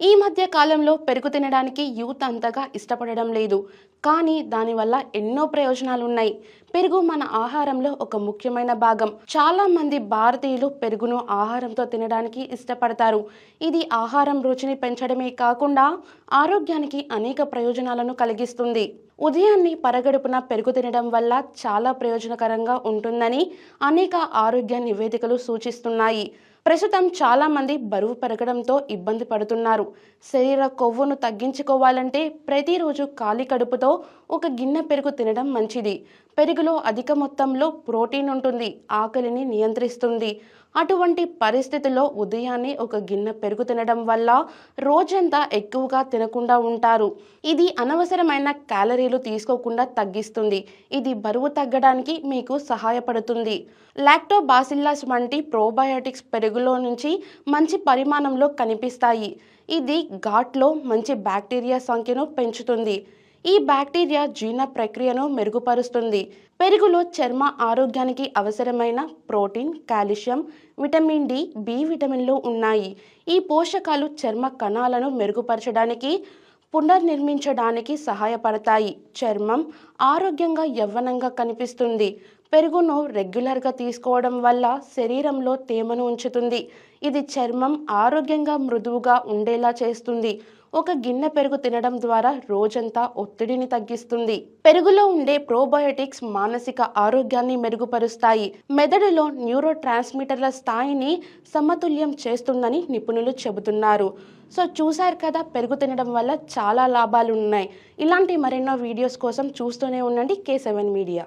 ఈ మధ్య కాలంలో పెరుగు తినడానికి యూత్ అంతగా ఇష్టపడడం లేదు. కానీ దానివల్ల ఎన్నో ప్రయోజనాలు ఉన్నాయి పెరుగు మన ఆహారంలో ఒక ముఖ్యమైన భాగం. చాలా మంది భారతీయులు పెరుగును ఆహారంతో తినడానికి ఇష్టపడతారు. ఇది ఆహారం రుచిని పెంచడమే కాకుండా ఆరోగ్యానికి అనేక ప్రయోజనాలను కలిగిస్తుంది. ఉదయాన్నే పరగడుపున పెరుగు తినడం వల్ల చాలా ప్రయోజనకరంగా ఉంటుందని అనేక ఆరోగ్య నివేదికలు సూచిస్తున్నాయి. ప్రస్తుతం చాలామంది బరువు పెరగడంతో ఇబ్బంది పడుతున్నారు. శరీర కొవ్వును తగ్గించుకోవాలంటే ప్రతిరోజు ఖాళీ కడుపుతో ఒక గిన్నె పెరుగు తినడం మంచిది. పెరుగులో అధిక మొత్తంలో ప్రోటీన్ ఉంటుంది. ఆకలిని నియంత్రిస్తుంది. అటువంటి పరిస్థితుల్లో ఉదయాన్నే ఒక గిన్నె పెరుగు తినడం వల్ల రోజంతా ఎక్కువగా తినకుండా ఉంటారు. ఇది అనవసరమైన క్యాలరీలు తీసుకోకుండా తగ్గిస్తుంది. ఇది బరువు తగ్గడానికి మీకు సహాయపడుతుంది. లాక్టోబాసిల్లస్ వంటి ప్రోబయోటిక్స్ పెరుగులో నుంచి మంచి పరిమాణంలో కనిపిస్తాయి. ఇది ఘాట్లో మంచి బ్యాక్టీరియా సంఖ్యను పెంచుతుంది. ఈ బ్యాక్టీరియా జీర్ణ ప్రక్రియను మెరుగుపరుస్తుంది. పెరుగులో చర్మ ఆరోగ్యానికి అవసరమైన protein calcium vitamin D B విటమిన్లు ఉన్నాయి. ఈ పోషకాలు చర్మ కణాలను మెరుగుపరచడానికి పునర్నిర్మించడానికి సహాయపడతాయి. చర్మం ఆరోగ్యంగా యవ్వనంగా కనిపిస్తుంది. పెరుగును రెగ్యులర్గా తీసుకోవడం వల్ల శరీరంలో తేమను ఉంచుతుంది. ఇది చర్మం ఆరోగ్యంగా మృదువుగా ఉండేలా చేస్తుంది. ఒక గిన్నె పెరుగు తినడం ద్వారా రోజంతా ఒత్తిడిని తగ్గిస్తుంది. పెరుగులో ఉండే ప్రోబయోటిక్స్ మానసిక ఆరోగ్యాన్ని మెరుగుపరుస్తాయి. మెదడులో న్యూరో ట్రాన్స్మిటర్ల స్థాయిని సమతుల్యం చేస్తుందని నిపుణులు చెబుతున్నారు. సో చూశారు కదా పెరుగు తినడం వల్ల చాలా లాభాలు ఉన్నాయి ఇలాంటి మరెన్నో వీడియోస్ కోసం చూస్తూనే ఉండండి కే సెవెన్ మీడియా.